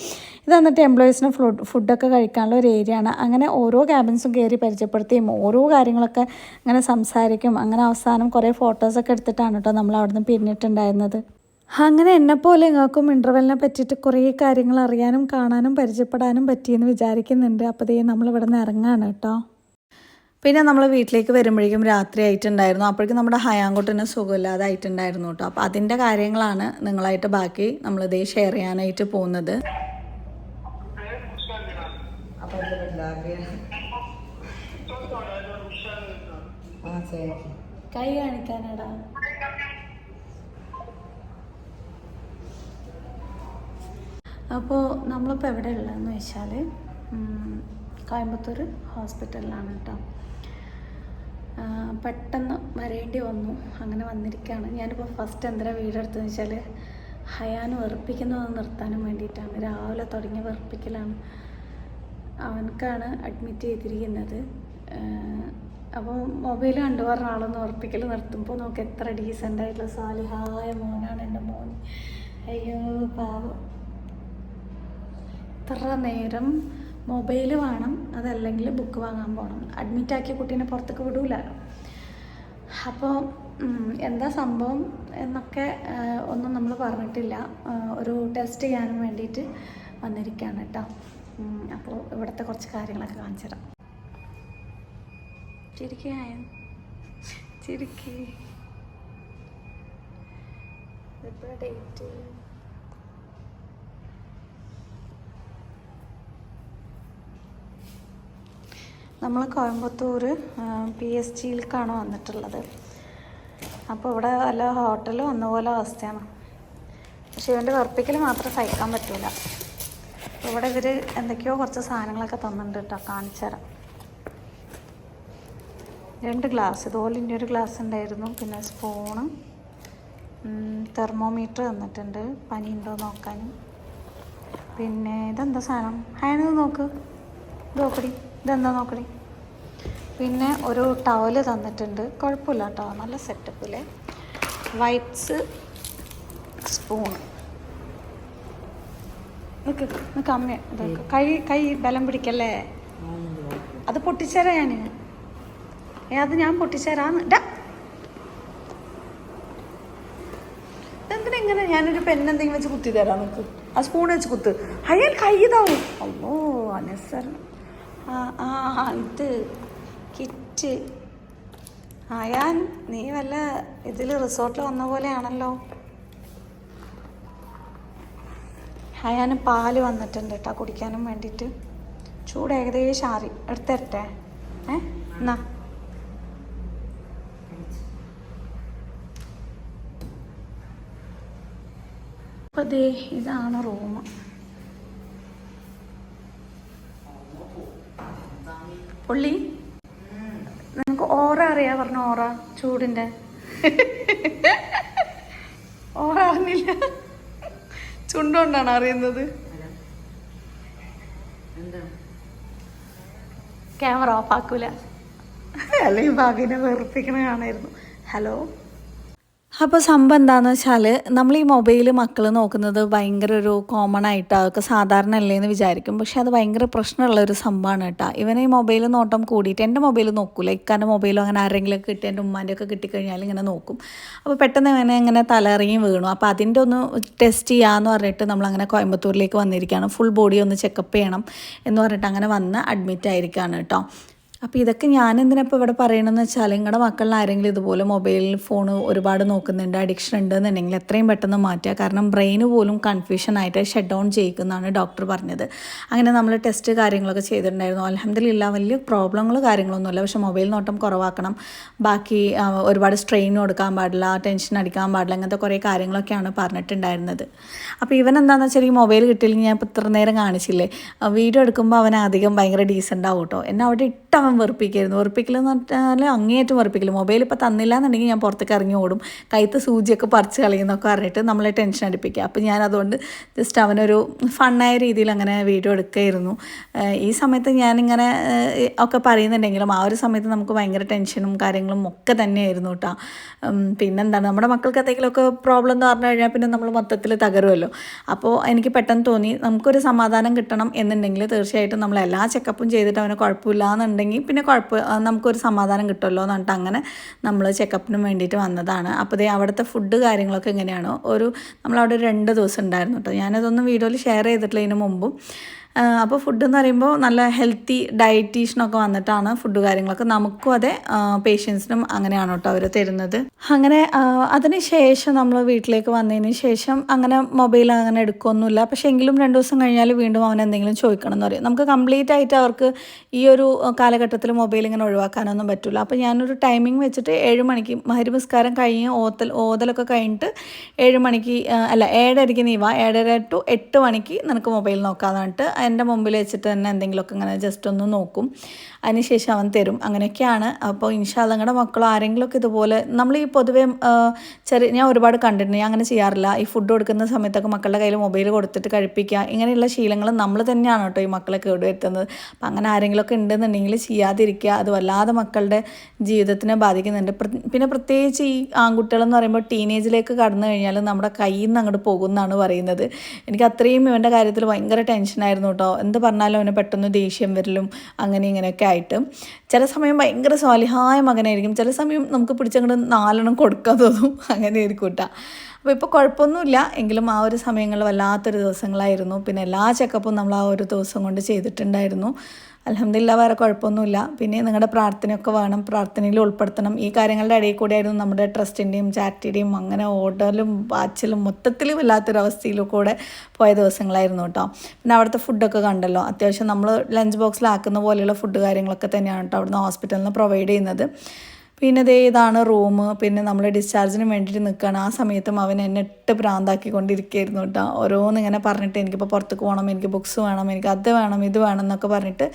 ഇത് എന്നിട്ട് എംപ്ലോയീസിന് ഫുഡ് ഫുഡൊക്കെ കഴിക്കാനുള്ള ഒരു ഏരിയ ആണ്. അങ്ങനെ ഓരോ ക്യാബിൻസും കയറി പരിചയപ്പെടുത്തിയും ഓരോ കാര്യങ്ങളൊക്കെ അങ്ങനെ സംസാരിക്കും. അങ്ങനെ അവസാനം കുറേ ഫോട്ടോസൊക്കെ എടുത്തിട്ടാണ് കേട്ടോ നമ്മൾ അവിടെ നിന്ന് പിരിഞ്ഞിട്ടുണ്ടായിരുന്നത്. അങ്ങനെ എന്നെപ്പോലെ നിങ്ങൾക്കും ഇന്റർവെല്ലിനെ പറ്റിയിട്ട് കുറേ കാര്യങ്ങൾ അറിയാനും കാണാനും പരിചയപ്പെടാനും പറ്റിയെന്ന് വിചാരിക്കുന്നുണ്ട്. അപ്പോൾ ദേ നമ്മൾ ഇവിടെ നിന്ന് ഇറങ്ങാണ് കേട്ടോ പിന്നെ നമ്മൾ വീട്ടിലേക്ക് വരുമ്പോഴേക്കും രാത്രി ആയിട്ടുണ്ടായിരുന്നു. അപ്പോഴേക്കും നമ്മുടെ ഹയാങ്കോട്ടിന് സുഖമില്ലാതായിട്ടുണ്ടായിരുന്നു കേട്ടോ. അപ്പോൾ അതിന്റെ കാര്യങ്ങളാണ് നിങ്ങളായിട്ട് ബാക്കി നമ്മളിത് ഷെയർ ചെയ്യാനായിട്ട് പോകുന്നത്. കൈ കാണിക്കാനടാ. അപ്പോൾ നമ്മളിപ്പോൾ എവിടെ ഉള്ളതെന്ന് വെച്ചാൽ കോയമ്പത്തൂർ ഹോസ്പിറ്റലിലാണ് കേട്ടോ. പെട്ടെന്ന് വരേണ്ടി വന്നു. അങ്ങനെ വന്നിരിക്കുകയാണ് ഞാനിപ്പോൾ ഫസ്റ്റ് എന്തിനാ വീടെടുത്തതെന്ന് വെച്ചാൽ ഹയാൻ വെറുപ്പിക്കുന്നത് നിർത്താനും വേണ്ടിയിട്ടാണ്. രാവിലെ തുടങ്ങിയ വെറുപ്പിക്കലാണ്. അവനക്കാണ് അഡ്മിറ്റ് ചെയ്തിരിക്കുന്നത്. അപ്പോൾ മൊബൈൽ കണ്ടു പറഞ്ഞ ആളൊന്ന് ഉറപ്പിക്കൽ നിർത്തുമ്പോൾ നമുക്ക് എത്ര ഡീസന്റ് ആയിട്ടുള്ള സാലിഹായ മോനാണ് എന്റെ മോൻ. അയ്യോ പാവം. ഇത്ര നേരം മൊബൈൽ വേണം അതല്ലെങ്കിൽ ബുക്ക് വാങ്ങാൻ പോകണം അഡ്മിറ്റ് ആക്കിയ കുട്ടീനെ പുറത്തേക്ക് വിടൂലല്ലോ അപ്പോൾ എന്താ സംഭവം എന്നൊക്കെ ഒന്നും നമ്മൾ പറഞ്ഞിട്ടില്ല. ഒരു ടെസ്റ്റ് ചെയ്യാനും വേണ്ടിയിട്ട് വന്നിരിക്കുകയാണ് കേട്ടോ അപ്പോൾ ഇവിടുത്തെ കുറച്ച് കാര്യങ്ങളൊക്കെ കാണിച്ചു തരാം. ചിരിക്കായ ചിരിക്കേ. ഡേറ്റ്? നമ്മൾ കോയമ്പത്തൂർ പി എസ് ജിയിലേക്കാണ് വന്നിട്ടുള്ളത്. അപ്പോൾ ഇവിടെ വല്ല ഹോട്ടലും ഒന്നുപോലെ പോലെ അവസ്ഥയാണ്. പക്ഷേ ഇവന്റെ വെറുപ്പിക്കൽ മാത്രം സഹിക്കാൻ പറ്റില്ല ഇവിടെ ഇവർ എന്തൊക്കെയോ കുറച്ച് സാധനങ്ങളൊക്കെ തന്നിട്ടുണ്ട് കേട്ടോ കാണിച്ചു തരാം. രണ്ട് ഗ്ലാസ് ഇതുപോലെ ഒരു ഗ്ലാസ് ഉണ്ടായിരുന്നു. പിന്നെ സ്പൂണ് തെർമോമീറ്റർ തന്നിട്ടുണ്ട്. പനി ഉണ്ടോ നോക്കാനും. പിന്നെ ഇതെന്താ സാധനം? അയണത് നോക്ക്. ഇത് ഇതെന്താ നോക്കണേ? പിന്നെ ഒരു ടവൽ തന്നിട്ടുണ്ട്. കുഴപ്പമില്ല കേട്ടോ നല്ല സെറ്റപ്പിലെ വൈറ്റ്സ് സ്പൂൺ അമ്മ ഇതൊക്കെ. കൈ കൈ ബലം പിടിക്കല്ലേ? അത് പൊട്ടിച്ചേരാ ഞാൻ ഏ അത് ഞാൻ പൊട്ടിച്ചേരാന്ന്. ഡാ! എന്തിനാ ഇങ്ങനെ ഞാനൊരു പെൻ എന്തെങ്കിലും വെച്ച് കുത്തി തരാം നിനക്ക്? ആ സ്പൂൺ വെച്ച് കുത്ത്. അയാൾ കൈ ഇതാവും. അല്ലോ അനസരം ആ ഇത് കിറ്റ്. അയാൻ നീ വല്ല ഇതിൽ റിസോർട്ടിൽ വന്ന പോലെയാണല്ലോ. അയാന് പാൽ വന്നിട്ടുണ്ട് കേട്ടോ കുടിക്കാനും വേണ്ടിയിട്ട്. ചൂട് ഏകദേശം ആറി. എടുത്തരട്ടെ. ഏ എന്നാ. അപ്പോൾ ദേ ഇതാണ് റൂം പുള്ളി. നിനക്ക് ഓറ അറിയാ പറഞ്ഞ ഓറ ചൂടിന്റെ. ഓറ അറിഞ്ഞില്ല. ചുണ്ടുകൊണ്ടാണ് അറിയുന്നത്. ക്യാമറ ഓഫ് ആക്കൂല അല്ലെങ്കിൽ ഭാഗ്യനെ വെറുപ്പിക്കണ കാണായിരുന്നു. ഹലോ? അപ്പോൾ സംഭവം എന്താണെന്ന് വെച്ചാൽ നമ്മൾ ഈ മൊബൈൽ മക്കൾ നോക്കുന്നത് ഭയങ്കര ഒരു കോമൺ ആയിട്ട്. അതൊക്കെ സാധാരണ അല്ലേ എന്ന് വിചാരിക്കും. പക്ഷെ അത് ഭയങ്കര പ്രശ്നമുള്ള ഒരു സംഭവമാണ് കേട്ടോ. ഇവനെ ഈ മൊബൈൽ നോട്ടം കൂടിയിട്ട് എന്റെ മൊബൈൽ നോക്കൂല. ഇക്കാന്റെ മൊബൈലോ അങ്ങനെ ആരെങ്കിലും ഒക്കെ കിട്ടി എന്റെ ഉമ്മാന്റെ ഒക്കെ കിട്ടിക്കഴിഞ്ഞാൽ ഇങ്ങനെ നോക്കും. അപ്പോൾ പെട്ടെന്ന് ഇവനെ ഇങ്ങനെ തലറിയും വീണു. അപ്പോൾ അതിന്റെ ഒന്ന് ടെസ്റ്റ് ചെയ്യാമെന്ന് പറഞ്ഞിട്ട് നമ്മളങ്ങനെ കോയമ്പത്തൂരിലേക്ക് വന്നിരിക്കുകയാണ്. ഫുൾ ബോഡി ഒന്ന് ചെക്കപ്പ് ചെയ്യണം എന്ന് പറഞ്ഞിട്ട് അങ്ങനെ വന്ന് അഡ്മിറ്റ് ആയിരിക്കുകയാണ് കേട്ടോ. അപ്പോൾ ഇതൊക്കെ ഞാൻ എന്തിനാ ഇപ്പോൾ ഇവിടെ പറയണമെന്ന് വെച്ചാൽ നിങ്ങളുടെ മക്കളിൽ ആരെങ്കിലും ഇതുപോലെ മൊബൈൽ ഫോൺ ഒരുപാട് നോക്കുന്നുണ്ട് അഡിക്ഷൻ ഉണ്ട് എന്നുണ്ടെങ്കിൽ എത്രയും പെട്ടെന്ന് മാറ്റുക. കാരണം ബ്രെയിന് പോലും കൺഫ്യൂഷൻ ആയിട്ട് ഷട്ട് ഡൗൺ ചെയ്യിക്കുന്നതാണ് ഡോക്ടർ പറഞ്ഞത്. അങ്ങനെ നമ്മൾ ടെസ്റ്റ് കാര്യങ്ങളൊക്കെ ചെയ്തിട്ടുണ്ടായിരുന്നു. അലഹമില്ല വലിയ പ്രോബ്ലങ്ങൾ കാര്യങ്ങളൊന്നുമില്ല. പക്ഷെ മൊബൈൽ നോട്ടം കുറവാക്കണം. ബാക്കി ഒരുപാട് സ്ട്രെയിൻ കൊടുക്കാൻ പാടില്ല ടെൻഷൻ അടിക്കാൻ പാടില്ല അങ്ങനത്തെ കുറേ കാര്യങ്ങളൊക്കെയാണ് പറഞ്ഞിട്ടുണ്ടായിരുന്നത്. അപ്പോൾ ഇവൻ എന്താണെന്ന് വെച്ചാൽ ഈ മൊബൈൽ കിട്ടിയില്ലെങ്കിൽ ഞാൻ ഇപ്പോൾ ഇത്ര നേരം കാണിച്ചില്ലേ? വീഡിയോ എടുക്കുമ്പോൾ അവൻ അധികം ഭയങ്കര ഡീസന്റ് ആവും കേട്ടോ എന്നെ അവിടെ ഇട്ട് അവൻ വെറുപ്പിക്കായിരുന്നു വെറുപ്പിക്കലെന്ന് പറഞ്ഞാൽ അങ്ങേയറ്റം വെറുപ്പിക്കൽ മൊബൈൽ ഇപ്പോൾ തന്നില്ല എന്നുണ്ടെങ്കിൽ ഞാൻ പുറത്തേക്ക് ഇറങ്ങി ഓടും. കൈത്ത് സൂചിയൊക്കെ പറിച്ച് കളയുന്നൊക്കെ പറഞ്ഞിട്ട് നമ്മളെ ടെൻഷൻ അടിപ്പിക്കുക. അപ്പം ഞാൻ അതുകൊണ്ട് ജസ്റ്റ് അവനൊരു ഫണ്ണായ രീതിയിൽ അങ്ങനെ വീഡിയോ എടുക്കുകയായിരുന്നു ഈ സമയത്ത് ഞാനിങ്ങനെ ഒക്കെ പറയുന്നുണ്ടെങ്കിലും ആ ഒരു സമയത്ത് നമുക്ക് ഭയങ്കര ടെൻഷനും കാര്യങ്ങളും ഒക്കെ തന്നെയായിരുന്നു കേട്ടോ പിന്നെന്താണ്? നമ്മുടെ മക്കൾക്ക് എന്തെങ്കിലുമൊക്കെ പ്രോബ്ലം എന്ന് പറഞ്ഞു കഴിഞ്ഞാൽ പിന്നെ നമ്മൾ മൊത്തത്തിൽ തകരുമല്ലോ. അപ്പോൾ എനിക്ക് പെട്ടെന്ന് തോന്നി നമുക്കൊരു സമാധാനം കിട്ടണം എന്നുണ്ടെങ്കിൽ തീർച്ചയായിട്ടും നമ്മൾ എല്ലാ ചെക്കപ്പും ചെയ്തിട്ട് അവന് കുഴപ്പമില്ല എന്നുണ്ടെങ്കിൽ പിന്നെ കുഴപ്പം നമുക്കൊരു സമാധാനം കിട്ടുമല്ലോ എന്ന് പറഞ്ഞിട്ട് അങ്ങനെ നമ്മൾ ചെക്കപ്പിന് വേണ്ടിയിട്ട് വന്നതാണ്. അപ്പോൾ ദേ അവിടുത്തെ ഫുഡ് കാര്യങ്ങളൊക്കെ എങ്ങനെയാണോ ഒരു നമ്മളവിടെ രണ്ട് ദിവസം ഉണ്ടായിരുന്നു കേട്ടോ. ഞാനതൊന്നും വീഡിയോയിൽ ഷെയർ ചെയ്തിട്ടില്ല ഇതിന് മുമ്പും. അപ്പോൾ ഫുഡ് എന്ന് പറയുമ്പോൾ നല്ല ഹെൽത്തി ഡയറ്റീഷ്യനൊക്കെ വന്നിട്ടാണ് ഫുഡ് കാര്യങ്ങളൊക്കെ. നമുക്കും അതെ പേഷ്യൻസിനും അങ്ങനെയാണ് കേട്ടോ അവർ തരുന്നത്. അങ്ങനെ അതിന് ശേഷം നമ്മൾ വീട്ടിലേക്ക് വന്നതിന് ശേഷം അങ്ങനെ മൊബൈൽ അങ്ങനെ എടുക്കുകയൊന്നുമില്ല പക്ഷേ എങ്കിലും രണ്ട് ദിവസം കഴിഞ്ഞാൽ വീണ്ടും അവൻ എന്തെങ്കിലും ചോദിക്കണം എന്ന് പറയും. നമുക്ക് കംപ്ലീറ്റ് ആയിട്ട് അവർക്ക് ഈ ഒരു കാലഘട്ടത്തിൽ മൊബൈൽ ഇങ്ങനെ ഒഴിവാക്കാനൊന്നും പറ്റില്ല അപ്പോൾ ഞാനൊരു ടൈമിംഗ് വെച്ചിട്ട് ഏഴ് മണിക്ക് മഹരിമസ്കാരം കഴിഞ്ഞ് ഓത്തൽ ഓതലൊക്കെ കഴിഞ്ഞിട്ട് ഏഴ് മണിക്ക് അല്ല ഏഴരയ്ക്ക് നീ വാ. ഏഴര ടു എട്ട് മണിക്ക് നിനക്ക് മൊബൈൽ നോക്കാമെന്നിട്ട് എന്റെ മുമ്പിൽ വെച്ചിട്ട് തന്നെ എന്തെങ്കിലുമൊക്കെ ഇങ്ങനെ ജസ്റ്റ് ഒന്ന് നോക്കും. അതിനുശേഷം അവൻ തരും. അങ്ങനെയൊക്കെയാണ്. അപ്പോൾ ഇൻഷാ നിങ്ങളുടെ മക്കളോ ആരെങ്കിലുമൊക്കെ ഇതുപോലെ നമ്മൾ ഈ പൊതുവേ ചെറിയ ഞാൻ ഒരുപാട് കണ്ടിട്ടുണ്ട്. ഞാൻ അങ്ങനെ ചെയ്യാറില്ല. ഈ ഫുഡ് കൊടുക്കുന്ന സമയത്തൊക്കെ മക്കളുടെ കയ്യിൽ മൊബൈൽ കൊടുത്തിട്ട് കഴിപ്പിക്കുക. ഇങ്ങനെയുള്ള ശീലങ്ങൾ നമ്മൾ തന്നെയാണ് കേട്ടോ ഈ മക്കളെ കേടുവരുത്തുന്നത് അപ്പം അങ്ങനെ ആരെങ്കിലുമൊക്കെ ഉണ്ടെന്നുണ്ടെങ്കിൽ ചെയ്യാതിരിക്കുക. അത് വല്ലാതെ മക്കളുടെ ജീവിതത്തിനെ ബാധിക്കുന്നുണ്ട്. പിന്നെ പ്രത്യേകിച്ച് ഈ ആൺകുട്ടികളെന്ന് പറയുമ്പോൾ ടീനേജിലേക്ക് കടന്നു കഴിഞ്ഞാൽ നമ്മുടെ കയ്യിൽ നിന്ന് അങ്ങോട്ട് പോകുമെന്നാണ് പറയുന്നത്. എനിക്ക് അത്രയും ഇവന്റെ കാര്യത്തിൽ ഭയങ്കര ടെൻഷനായിരുന്നു കേട്ടോ. എന്ത് പറഞ്ഞാലും അവന് പെട്ടെന്ന് ദേഷ്യം വരലും അങ്ങനെ ഇങ്ങനെയൊക്കെ ആയിട്ട്. ചില സമയം ഭയങ്കര സ്വാലിഹായ മകനായിരിക്കും. ചില സമയം നമുക്ക് പിടിച്ചങ്ങോട്ട് നാലെണ്ണം കൊടുക്കാൻ തോന്നും അങ്ങനെ ആയിരിക്കും കേട്ടോ. അപ്പോൾ ഇപ്പോൾ കുഴപ്പമൊന്നുമില്ല എങ്കിലും ആ ഒരു സമയങ്ങൾ വല്ലാത്തൊരു ദിവസങ്ങളായിരുന്നു. പിന്നെ എല്ലാ ചെക്കപ്പും നമ്മൾ ആ ഒരു ദിവസം കൊണ്ട് ചെയ്തിട്ടുണ്ടായിരുന്നു. അലഹമില്ല വേറെ കുഴപ്പമൊന്നുമില്ല പിന്നെ നിങ്ങളുടെ പ്രാർത്ഥനയൊക്കെ വേണം. പ്രാർത്ഥനയിൽ ഉൾപ്പെടുത്തണം. ഈ കാര്യങ്ങളുടെ ഇടയിൽ കൂടെയായിരുന്നു നമ്മുടെ ട്രസ്റ്റിന്റെയും ചാരിറ്റിയുടെയും അങ്ങനെ ഓർഡറിലും വാച്ചിലും മൊത്തത്തിൽ വല്ലാത്തൊരവസ്ഥയിലും കൂടെ പോയ ദിവസങ്ങളായിരുന്നു കേട്ടോ. പിന്നെ അവിടുത്തെ ഫുഡൊക്കെ കണ്ടല്ലോ. അത്യാവശ്യം നമ്മൾ ലഞ്ച് ബോക്സിലാക്കുന്ന പോലെയുള്ള ഫുഡ് കാര്യങ്ങളൊക്കെ തന്നെയാണ് കേട്ടോ അവിടുന്ന് ഹോസ്പിറ്റലിൽ നിന്ന് പ്രൊവൈഡ് ചെയ്യുന്നത്. പിന്നെ ദേ ഇതാണ് റൂം. പിന്നെ നമ്മൾ ഡിസ്ചാർജിന് വേണ്ടിയിട്ട് നിൽക്കുകയാണ് ആ സമയത്തും അവൻ എന്നെ ഇട്ട് ഭ്രാന്താക്കിക്കൊണ്ടിരിക്കുകയായിരുന്നു കേട്ടോ. ഓരോന്ന് ഇങ്ങനെ പറഞ്ഞിട്ട് എനിക്കിപ്പോൾ പുറത്തേക്ക് പോകണം എനിക്ക് ബുക്സ് വേണം എനിക്ക് അത് വേണം ഇത് വേണം എന്നൊക്കെ പറഞ്ഞിട്ട്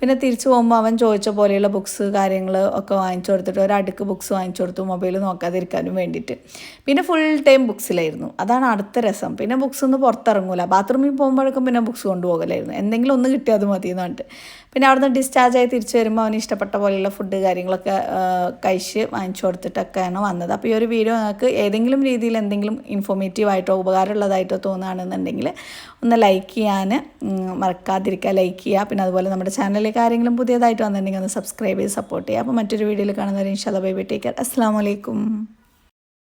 പിന്നെ തിരിച്ചു പോകുമ്പോൾ അവൻ ചോദിച്ച പോലെയുള്ള ബുക്സ് കാര്യങ്ങൾ ഒക്കെ വാങ്ങിച്ചു കൊടുത്തിട്ട് ഒരു ബുക്സ് വാങ്ങിച്ചു കൊടുത്തു മൊബൈൽ നോക്കാതിരിക്കാനും വേണ്ടിയിട്ട് പിന്നെ ഫുൾ ടൈം ബുക്സിലായിരുന്നു അതാണ് അടുത്ത രസം. പിന്നെ ബുക്സ് ഒന്നും പുറത്തിറങ്ങൂല. ബാത്റൂമിൽ പോകുമ്പോഴേക്കും പിന്നെ ബുക്സ് കൊണ്ടുപോകലായിരുന്നു. എന്തെങ്കിലും ഒന്ന് കിട്ടിയാൽ അത് മതി എന്നു പറഞ്ഞിട്ട്. പിന്നെ അവിടുന്ന് ഡിസ്ചാർജ് ആയി തിരിച്ചു വരുമ്പോൾ അവന് ഇഷ്ടപ്പെട്ട പോലെയുള്ള ഫുഡ് കാര്യങ്ങളൊക്കെ കഴിച്ച് വാങ്ങിച്ചു കൊടുത്തിട്ടൊക്കെയാണ് വന്നത്. അപ്പോൾ ഈ ഒരു വീഡിയോ നിങ്ങൾക്ക് ഏതെങ്കിലും രീതിയിൽ എന്തെങ്കിലും ഇൻഫോർമേറ്റീവ് ആയിട്ടോ ഉപകാരമുള്ളതായിട്ടോ തോന്നുകയാണെന്നുണ്ടെങ്കിൽ ഒന്ന് ലൈക്ക് ചെയ്യാൻ മറക്കാതിരിക്കുക. ലൈക്ക് ചെയ്യുക. പിന്നെ അതുപോലെ നമ്മുടെ ചാനലിലേക്ക് ആരെങ്കിലും പുതിയതായിട്ട് വന്നിട്ടുണ്ടെങ്കിൽ ഒന്ന് സബ്സ്ക്രൈബ് ചെയ്ത് സപ്പോർട്ട് ചെയ്യുക. അപ്പോൾ മറ്റൊരു വീഡിയോയിൽ കാണുന്നവരെ ഇൻഷാല്ല ബൈ ബൈ ടേക്ക് കെയർ അസ്സാം വലൈക്കും